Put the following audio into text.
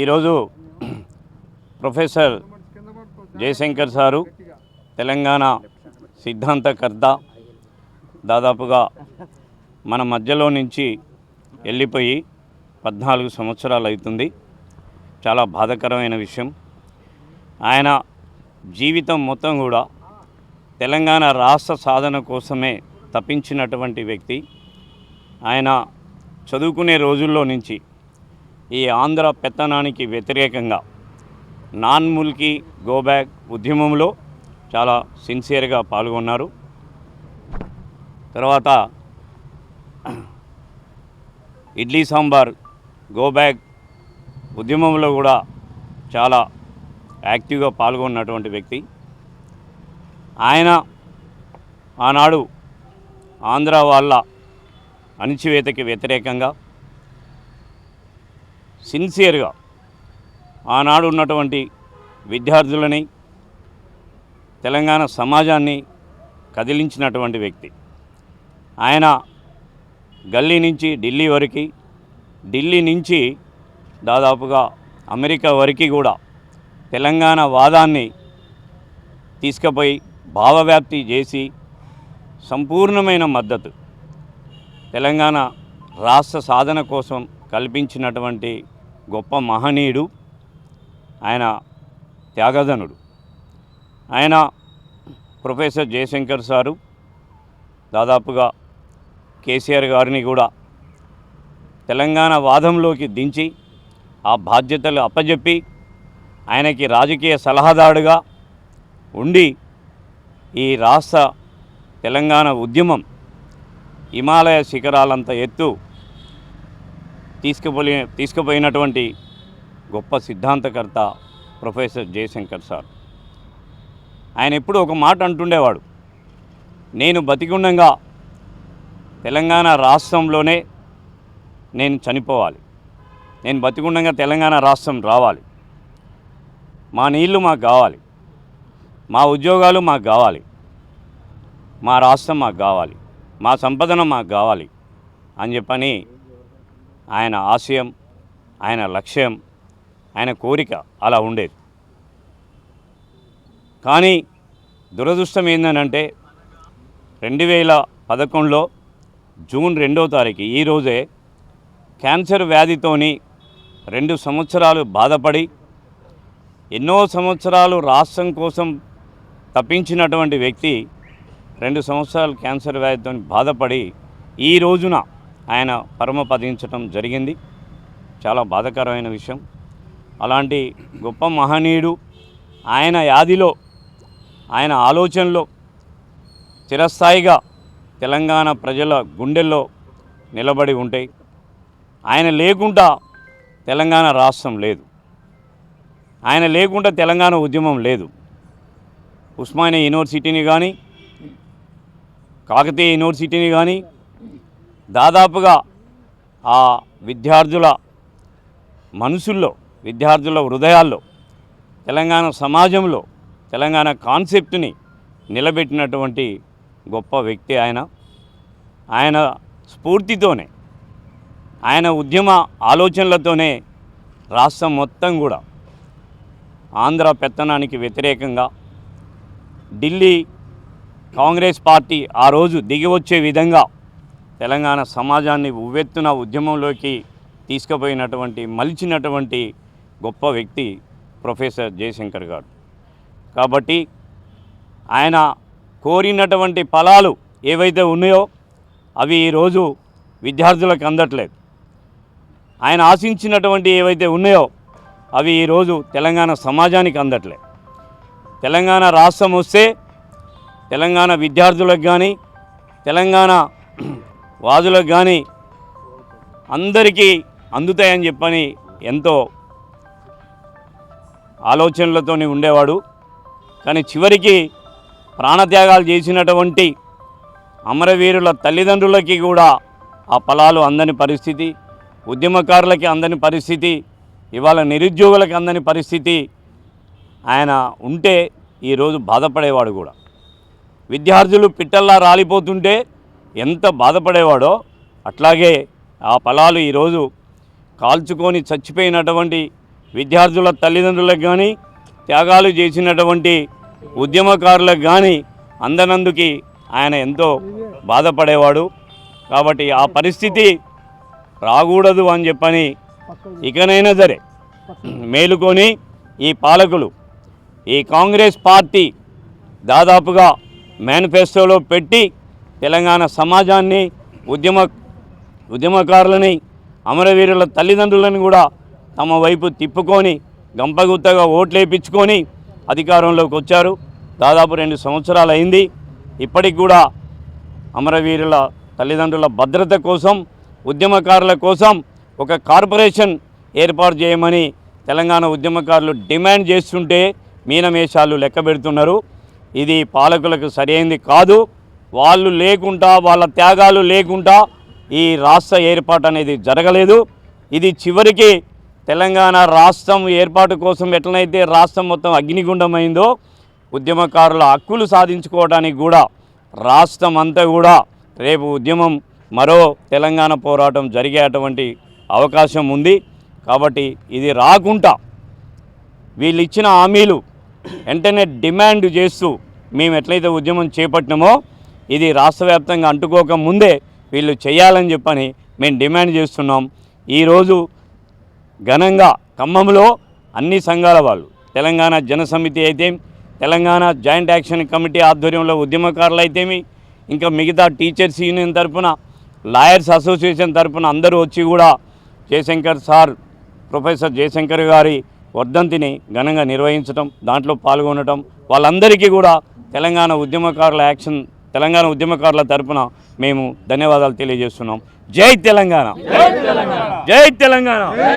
ఈరోజు professor Jayashankar sir Telangana సిద్ధాంతకర్త దాదాపుగా మన మధ్యలో నుంచి వెళ్ళిపోయి పద్నాలుగు సంవత్సరాలు అవుతుంది. చాలా బాధకరమైన విషయం. ఆయన జీవితం మొత్తం కూడా తెలంగాణ రాష్ట్ర సాధన కోసమే తప్పించినటువంటి వ్యక్తి. ఆయన చదువుకునే రోజుల్లో నుంచి ఈ ఆంధ్ర పెత్తనానికి వ్యతిరేకంగా నాన్ ముల్కీ గోబ్యాక్ ఉద్యమంలో చాలా సిన్సియర్గా పాల్గొన్నారు. తర్వాత ఇడ్లీ సాంబార్ గోబ్యాక్ ఉద్యమంలో కూడా చాలా యాక్టివ్గా పాల్గొన్నటువంటి వ్యక్తి. ఆయన ఆనాడు ఆంధ్ర వాళ్ళ అణిచివేతకి వ్యతిరేకంగా సిన్సియర్గా ఆనాడు ఉన్నటువంటి విద్యార్థులని తెలంగాణ సమాజాన్ని కదిలించినటువంటి వ్యక్తి. ఆయన గల్లీ నుంచి ఢిల్లీ వరకు ఢిల్లీ నుంచి దాదాపుగా అమెరికా వరకు కూడా తెలంగాణ వాదాన్ని తీసుకుపోయి భావవ్యాప్తి చేసి సంపూర్ణమైన మద్దతు తెలంగాణ రాష్ట్ర సాధన కోసం కల్పించినటువంటి గొప్ప మహనీయుడు ఆయన త్యాగధనుడు. ఆయన ప్రొఫెసర్ జయశంకర్ సారు దాదాపుగా కేసీఆర్ గారిని కూడా తెలంగాణ వాదంలోకి దించి ఆ బాధ్యతలు అప్పజెప్పి ఆయనకి రాజకీయ సలహాదారుగా ఉండి ఈ రాష్ట్ర తెలంగాణ ఉద్యమం హిమాలయ శిఖరాలంత ఎత్తు తీసుకుపోయి తీసుకుపోయినటువంటి గొప్ప సిద్ధాంతకర్త ప్రొఫెసర్ జయశంకర్ సార్. ఆయన ఎప్పుడు ఒక మాట అంటుండేవాడు నేను బతికుండగా తెలంగాణ రాష్ట్రంలోనే నేను చనిపోవాలి. నేను బతికుండగా తెలంగాణ రాష్ట్రం రావాలి. మా నీళ్ళు మాకు కావాలి. మా ఉద్యోగాలు మాకు కావాలి. మా రాష్ట్రం మాకు కావాలి. మా సంపదన మాకు కావాలి అని చెప్పని ఆయన ఆశయం ఆయన లక్ష్యం ఆయన కోరిక అలా ఉండేది. కానీ దురదృష్టం ఏంటంటే రెండు వేల పదకొండులో జూన్ రెండో తారీఖు ఈరోజే క్యాన్సర్ వ్యాధితోని రెండు సంవత్సరాలు బాధపడి ఎన్నో సంవత్సరాలు రాష్ట్రం కోసం తప్పించినటువంటి వ్యక్తి రెండు సంవత్సరాలు క్యాన్సర్ వ్యాధితో బాధపడి ఈ రోజున ఆయన పరమపదించడం జరిగింది. చాలా బాధాకరమైన విషయం. అలాంటి గొప్ప మహనీయుడు ఆయన యాదిలో ఆయన ఆలోచనలో చిరస్థాయిగా తెలంగాణ ప్రజల గుండెల్లో నిలబడి ఉంటాయి ఆయన లేకుండా తెలంగాణ రాష్ట్రం లేదు. ఆయన లేకుండా తెలంగాణ ఉద్యమం లేదు. ఉస్మానియా యూనివర్సిటీని కానీ కాకతీయ యూనివర్సిటీని కానీ దాదాపుగా ఆ విద్యార్థుల మనసుల్లో విద్యార్థుల హృదయాల్లో తెలంగాణ సమాజంలో తెలంగాణ కాన్సెప్ట్ని నిలబెట్టినటువంటి గొప్ప వ్యక్తి ఆయన. ఆయన స్ఫూర్తితోనే ఆయన ఉద్యమ ఆలోచనలతోనే రాష్ట్రం మొత్తం కూడా ఆంధ్ర పెత్తనానికి వ్యతిరేకంగా ఢిల్లీ కాంగ్రెస్ పార్టీ ఆ రోజు దిగివచ్చే విధంగా తెలంగాణ సమాజాన్ని ఉవ్వెత్తున ఉద్యమంలోకి తీసుకుపోయినటువంటి మలిచినటువంటి గొప్ప వ్యక్తి ప్రొఫెసర్ జయశంకర్ గారు. కాబట్టి ఆయన కోరినటువంటి ఫలాలు ఏవైతే ఉన్నాయో అవి ఈరోజు విద్యార్థులకు అందట్లేదు. ఆయన ఆశించినటువంటి ఏవైతే ఉన్నాయో అవి ఈరోజు తెలంగాణ సమాజానికి అందట్లేదు. తెలంగాణ రాష్ట్రం వస్తే తెలంగాణ విద్యార్థులకు కానీ తెలంగాణ వాదులకు కానీ అందరికీ అందుతాయని చెప్పని ఎంతో ఆలోచనలతోనే ఉండేవాడు. కానీ చివరికి ప్రాణత్యాగాలు చేసినటువంటి అమరవీరుల తల్లిదండ్రులకి కూడా ఆ ఫలాలు అందని పరిస్థితి ఉద్యమకారులకి అందని పరిస్థితి ఇవాళ నిరుద్యోగులకి అందని పరిస్థితి ఆయన ఉంటే ఈరోజు బాధపడేవాడు కూడా. విద్యార్థులు పిట్టల్లా రాలిపోతుంటే ఎంత బాధపడేవాడో అట్లాగే ఆ ఫలాలు ఈరోజు కాల్చుకొని చచ్చిపోయినటువంటి విద్యార్థుల తల్లిదండ్రులకు కానీ త్యాగాలు చేసినటువంటి ఉద్యమకారులకు కానీ అందనందుకి ఆయన ఎంతో బాధపడేవాడు. కాబట్టి ఆ పరిస్థితి రాకూడదు అని చెప్పని ఇకనైనా సరే మేలుకొని ఈ పాలకులు ఈ కాంగ్రెస్ పార్టీ దాదాపుగా మేనిఫెస్టోలో పెట్టి తెలంగాణ సమాజాన్ని ఉద్యమ ఉద్యమకారులని అమరవీరుల తల్లిదండ్రులను కూడా తమ వైపు తిప్పుకొని గంపగుత్తగా ఓట్లేపించుకొని అధికారంలోకి వచ్చారు. దాదాపు రెండు సంవత్సరాలు అయింది ఇప్పటికి కూడా అమరవీరుల తల్లిదండ్రుల భద్రత కోసం ఉద్యమకారుల కోసం ఒక కార్పొరేషన్ ఏర్పాటు చేయమని తెలంగాణ ఉద్యమకారులు డిమాండ్ చేస్తుంటే మీనమేషాలు లెక్క పెడుతున్నారు ఇది పాలకులకు సరైంది కాదు. వాళ్ళు లేకుండా వాళ్ళ త్యాగాలు లేకుండా ఈ రాష్ట్ర ఏర్పాటు అనేది జరగలేదు. ఇది చివరికి తెలంగాణ రాష్ట్రం ఏర్పాటు కోసం ఎట్లనైతే రాష్ట్రం మొత్తం అగ్నిగుండమైందో ఉద్యమకారుల హక్కులు సాధించుకోవడానికి కూడా రాష్ట్రం అంతా కూడా రేపు ఉద్యమం మరో తెలంగాణ పోరాటం జరిగేటువంటి అవకాశం ఉంది. కాబట్టి ఇది రాకుండా వీళ్ళు ఇచ్చిన హామీలు వెంటనే డిమాండ్ చేస్తూ మేము ఎట్లయితే ఉద్యమం చేపట్టినామో ఇది రాష్ట్ర వ్యాప్తంగా అంటుకోక ముందే వీళ్ళు చేయాలని చెప్పని మేము డిమాండ్ చేస్తున్నాం. ఈరోజు ఘనంగా ఖమ్మంలో అన్ని సంఘాల వాళ్ళు తెలంగాణ జనసమితి అయితే తెలంగాణ జాయింట్ యాక్షన్ కమిటీ ఆధ్వర్యంలో ఉద్యమకారులు అయితేమి ఇంకా మిగతా టీచర్స్ యూనియన్ తరఫున లాయర్స్ అసోసియేషన్ తరఫున అందరూ వచ్చి కూడా జయశంకర్ సార్ ప్రొఫెసర్ జయశంకర్ గారి వర్ధంతిని ఘనంగా నిర్వహించడం దాంట్లో పాల్గొనడం వాళ్ళందరికీ కూడా తెలంగాణ ఉద్యమకారుల యాక్షన్ తెలంగాణ ఉద్యమకారుల తరపున మేము ధన్యవాదాలు తెలియజేస్తున్నాం. జై తెలంగాణ. జై తెలంగాణ.